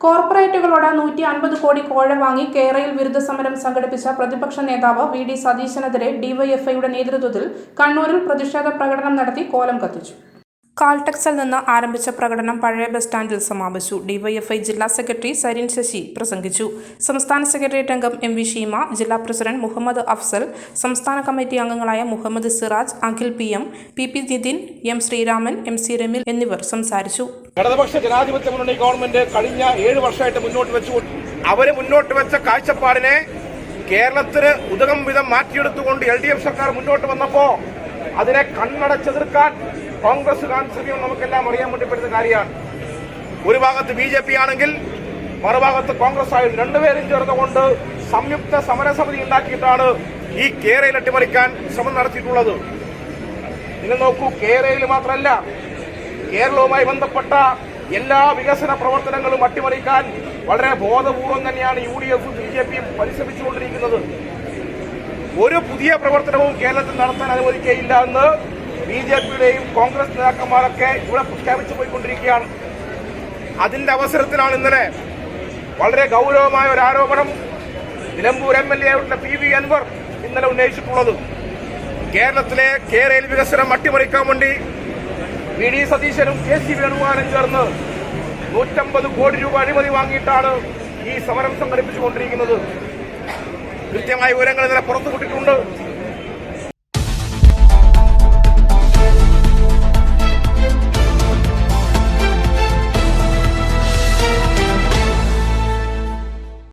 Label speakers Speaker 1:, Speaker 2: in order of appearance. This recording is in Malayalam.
Speaker 1: കോർപ്പറേറ്റുകളോട് നൂറ്റി അൻപത് കോടി കോഴ വാങ്ങി കേരളയിൽ വിരുദ്ധ സമരം സംഘടിപ്പിച്ച പ്രതിപക്ഷ നേതാവ് വി ഡി സതീശനെതിരെ ഡിവൈഎഫ്ഐയുടെ നേതൃത്വത്തിൽ കണ്ണൂരിൽ പ്രതിഷേധ പ്രകടനം നടത്തി കോലം കത്തിച്ചു. കാൽടെക്സിൽ നിന്ന് ആരംഭിച്ച പ്രകടനം പഴയ ബസ് സ്റ്റാൻഡിൽ സമാപിച്ചു. ഡിവൈഎഫ്ഐ ജില്ലാ സെക്രട്ടറി സരിൻ ശശി പ്രസംഗിച്ചു. സംസ്ഥാന സെക്രട്ടേറിയറ്റ് അംഗം എം വി ഷീമ ജില്ലാ പ്രസിഡന്റ് മുഹമ്മദ് അഫ്സൽ സംസ്ഥാന കമ്മിറ്റി അംഗങ്ങളായ Muhammad Siraj Akhil P M P P Nithin M Sreeraman M C Ramil എന്നിവർ സംസാരിച്ചു.
Speaker 2: ഇടതുപക്ഷ ജനാധിപത്യ മുന്നണി ഗവൺമെന്റ് കഴിഞ്ഞ ഏഴ് വർഷമായിട്ട് മുന്നോട്ട് വെച്ചു. അവർ മുന്നോട്ട് വെച്ച കാഴ്ചപ്പാടിനെ കേരളത്തിന് ഉദകം വിധം മാറ്റിയെടുത്തുകൊണ്ട് എൽ ഡി എഫ് സർക്കാർ മുന്നോട്ട് വന്നപ്പോ അതിനെ കണ്ണടച്ചെതിർക്കാൻ കോൺഗ്രസ് കാണിച്ചതും നമുക്കെല്ലാം അറിയാൻ വേണ്ടിപ്പെടുന്ന കാര്യമാണ്. ഒരു ഭാഗത്ത് ബി ജെ പി ആണെങ്കിൽ മറുഭാഗത്ത് കോൺഗ്രസ് ആയി രണ്ടുപേരും ചേർന്നുകൊണ്ട് സംയുക്ത സമരസമിതി ഉണ്ടാക്കിയിട്ടാണ് ഈ കേരയിൽ അട്ടിമറിക്കാൻ ശ്രമം നടത്തിയിട്ടുള്ളത്. നിങ്ങൾ നോക്കൂ കേരളയിൽ മാത്രമല്ല കേരളവുമായി ബന്ധപ്പെട്ട എല്ലാ വികസന പ്രവർത്തനങ്ങളും അട്ടിമറിക്കാൻ വളരെ ബോധപൂർവം തന്നെയാണ് യു ഡി എഫും ബി ജെ പിയും പരിശ്രമിച്ചുകൊണ്ടിരിക്കുന്നത്. ഒരു പുതിയ പ്രവർത്തനവും കേരളത്തിൽ നടത്താൻ അനുവദിക്കുകയില്ല എന്ന് ബി ജെ പിയുടെയും കോൺഗ്രസ് നേതാക്കന്മാരൊക്കെ ഇവിടെ പ്രഖ്യാപിച്ചു പോയിക്കൊണ്ടിരിക്കുകയാണ്. അതിന്റെ അവസരത്തിലാണ് ഇന്നലെ വളരെ ഗൗരവമായ ഒരു ആരോപണം Nilambur M L A P V Anvar ഇന്നലെ ഉന്നയിച്ചിട്ടുള്ളത്. കേരളത്തിലെ കേരയിൽ വികസനം അട്ടിമറിക്കാൻ വേണ്ടി വി ഡി സതീശനും കെ സി വേണുഗോപാലും ചേർന്ന് നൂറ്റമ്പത് കോടി രൂപ അഴിമതി വാങ്ങിയിട്ടാണ് ഈ സമരം സംഘടിപ്പിച്ചുകൊണ്ടിരിക്കുന്നത്. കൃത്യമായ വിവരങ്ങൾ ഇന്നലെ പുറത്തുവിട്ടിട്ടുണ്ട്.